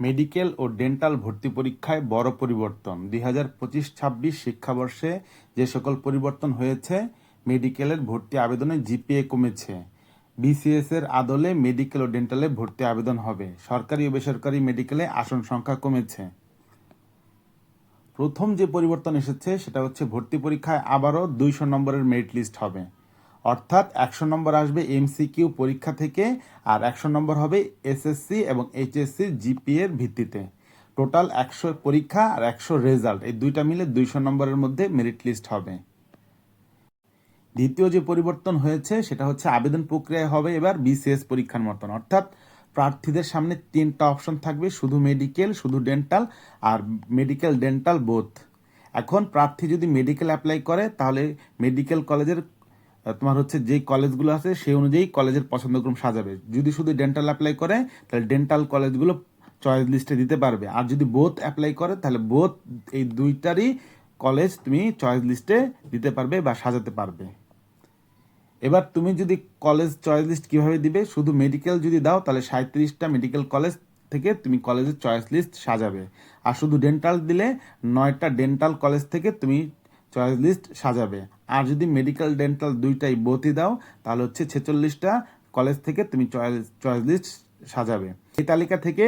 Medical ও dental ভর্তি পরীক্ষায় বড় পরিবর্তন। দুই হাজার পঁচিশ ছাব্বিশ শিক্ষাবর্ষে যে সকল পরিবর্তন হয়েছে, মেডিকেলের ভর্তি আবেদনে জিপিএ কমেছে। বিসিএস এর আদলে মেডিকেল ও ডেন্টালে ভর্তি আবেদন হবে। সরকারি ও বেসরকারি মেডিকেলে আসন সংখ্যা কমেছে। প্রথম যে পরিবর্তন এসেছে, সেটা হচ্ছে ভর্তি পরীক্ষায় আবারও দুইশো নম্বরের মেরিট লিস্ট হবে। অর্থাৎ একশো নম্বর আসবে এমসিকিউ পরীক্ষা থেকে আর একশো নম্বর হবে এসএসসি এবং এইচএসসি জিপিএ এর ভিত্তিতে। টোটাল একশো পরীক্ষা আর একশো রেজাল্ট এই দুইটা মিলে দুইশো নম্বরের মধ্যে মেরিট লিস্ট হবে। দ্বিতীয় যে পরিবর্তন হয়েছে, সেটা হচ্ছে আবেদন প্রক্রিয়া হবে এবার বিসিএস পরীক্ষার মতন। অর্থাৎ প্রার্থীদের সামনে তিনটা অপশন থাকবে, শুধু মেডিকেল শুধু ডেন্টাল আর মেডিকেল ডেন্টাল বোথ এখন প্রার্থী যদি মেডিকেল অ্যাপ্লাই করে, তাহলে মেডিকেল কলেজের তোমার হচ্ছে যে কলেজগুলো আছে, সেই অনুযায়ী কলেজের পছন্দক্রম সাজাবে। যদি শুধু ডেন্টাল অ্যাপ্লাই করে, তাহলে ডেন্টাল কলেজগুলো চয়েস লিস্টে দিতে পারবে। আর যদি বোথ অ্যাপ্লাই করে, তাহলে বোথ এই দুইটারই কলেজ তুমি চয়েস লিস্টে দিতে পারবে বা সাজাতে পারবে। এবার তুমি যদি কলেজ চয়েস লিস্ট কীভাবে দিবে, শুধু মেডিকেল যদি দাও, তাহলে সাঁত্রিশটা মেডিকেল কলেজ থেকে তুমি কলেজের চয়েস লিস্ট সাজাবে। আর শুধু ডেন্টাল দিলে, নয়টা ডেন্টাল কলেজ থেকে তুমি চয়েস লিস্ট সাজাবে। আর যদি মেডিকেল ডেন্টাল দুইটাই বতি দাও, তাহলে হচ্ছে ছেচল্লিশটা কলেজ থেকে তুমি চয়েস চয়েস লিস্ট সাজাবে। এই তালিকা থেকে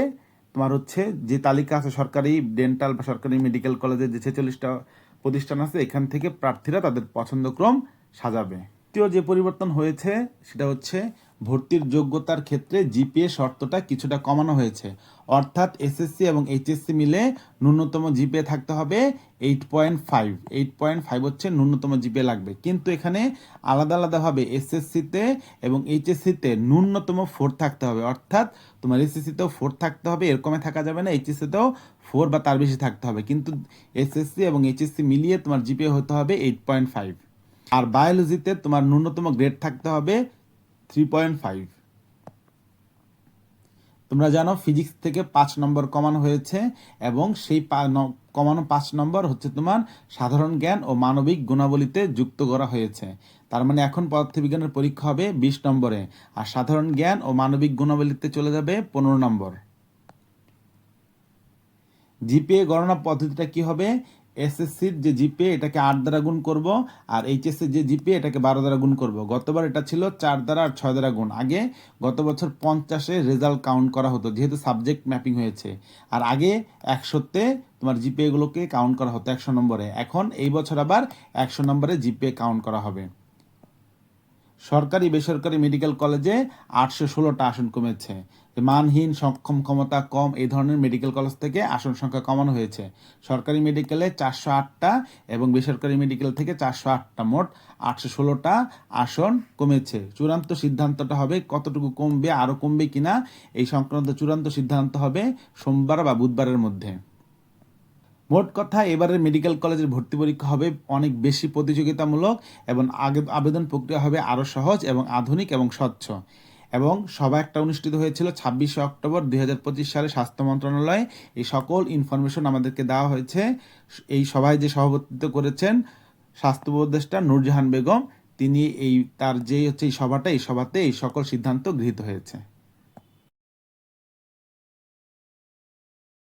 তোমার হচ্ছে যে তালিকা আছে সরকারি ডেন্টাল বা সরকারি মেডিকেল কলেজের যে ছেচল্লিশটা প্রতিষ্ঠান আছে, এখান থেকে প্রার্থীরা তাদের পছন্দক্রম সাজাবে। তৃতীয় যে পরিবর্তন হয়েছে, সেটা হচ্ছে ভর্তির যোগ্যতার ক্ষেত্রে জিপিএ শর্তটা কিছুটা কমানো হয়েছে। অর্থাৎ এসএসসি এবং এইচএসসি মিলে ন্যূনতম জিপিএ থাকতে হবে eight point five eight point five হচ্ছে ন্যূনতম জিপিএ লাগবে। কিন্তু এখানে আলাদা আলাদাভাবে এসএসসিতে এবং এইচএসসিতে ন্যূনতম ফোর থাকতে হবে। অর্থাৎ তোমার এসএসসিতেও ফোর থাকতে হবে, এরকমে থাকা যাবে না। এইচএসসিতেও ফোর বা তার বেশি থাকতে হবে। কিন্তু এসএসসি এবং এইচএসসি মিলিয়ে তোমার জিপিএ হতে হবে এইট পয়েন্ট ফাইভ আর বায়োলজিতে তোমার ন্যূনতম গ্রেড থাকতে হবে থ্রি পয়েন্ট ফাইভ তোমরা জানো ফিজিক্স থেকে পাঁচ নম্বর কমানো হয়েছে এবং সেই কমানো পাঁচ নম্বর হচ্ছে তোমার সাধারণ জ্ঞান ও মানবিক গুণাবলীতে যুক্ত করা হয়েছে। তার মানে এখন পদার্থবিজ্ঞানের পরীক্ষা হবে বিশ নম্বরে আর সাধারণ জ্ঞান ও মানবিক গুণাবলীতে চলে যাবে পনেরো নম্বর। জিপিএ গণনা পদ্ধতিটা কি হবে? এসএসসির যে জিপিএ এটাকে আট দ্বারা গুণ করব, আর এইচএসসির যে জিপিএ এটাকে বারো দ্বারা গুণ করব। গতবার এটা ছিল চার দ্বারা আর ছয় দ্বারা গুণ। আগে গত বছর পঞ্চাশে রেজাল্ট কাউন্ট করা হতো, যেহেতু সাবজেক্ট ম্যাপিং হয়েছে। আর আগে একশোতে তোমার জিপিএ গুলোকে কাউন্ট করা হতো একশো নম্বরে। এখন এই বছর আবার একশো নম্বরে জিপিএ কাউন্ট করা হবে। সরকারি বেসরকারি মেডিকেল কলেজে আটশো ষোলোটা আসন কমেছে। মানহীন সক্ষম ক্ষমতা কম এই ধরনের মেডিকেল কলেজ থেকে আসন সংখ্যা কমানো হয়েছে। সরকারি মেডিকেলে চারশো আটটা এবং বেসরকারি মেডিকেল থেকে চারশো আটটা মোট আটশো ষোলোটা আসন কমেছে। চূড়ান্ত সিদ্ধান্তটা হবে কতটুকু কমবে, আরও কমবে কিনা, এই সংক্রান্ত চূড়ান্ত সিদ্ধান্ত হবে সোমবার বা বুধবারের মধ্যে। মোট কথা, এবারের মেডিকেল কলেজের ভর্তি পরীক্ষা হবে অনেক বেশি প্রতিযোগিতামূলক এবং আগে আবেদন প্রক্রিয়া হবে আরও সহজ এবং আধুনিক এবং স্বচ্ছ। এবং সভা একটা অনুষ্ঠিত হয়েছিল ছাব্বিশে অক্টোবর দুই হাজার পঁচিশ সালে স্বাস্থ্য মন্ত্রণালয়ে। এই সকল ইনফরমেশন আমাদেরকে দেওয়া হয়েছে। এই সভায় যে সভাপতিত্ব করেছেন স্বাস্থ্য উপদেষ্টা নূরজাহান বেগম, তিনি এই তার যে হচ্ছে এই সভাটা, এই সভাতে এই সকল সিদ্ধান্ত গৃহীত হয়েছে।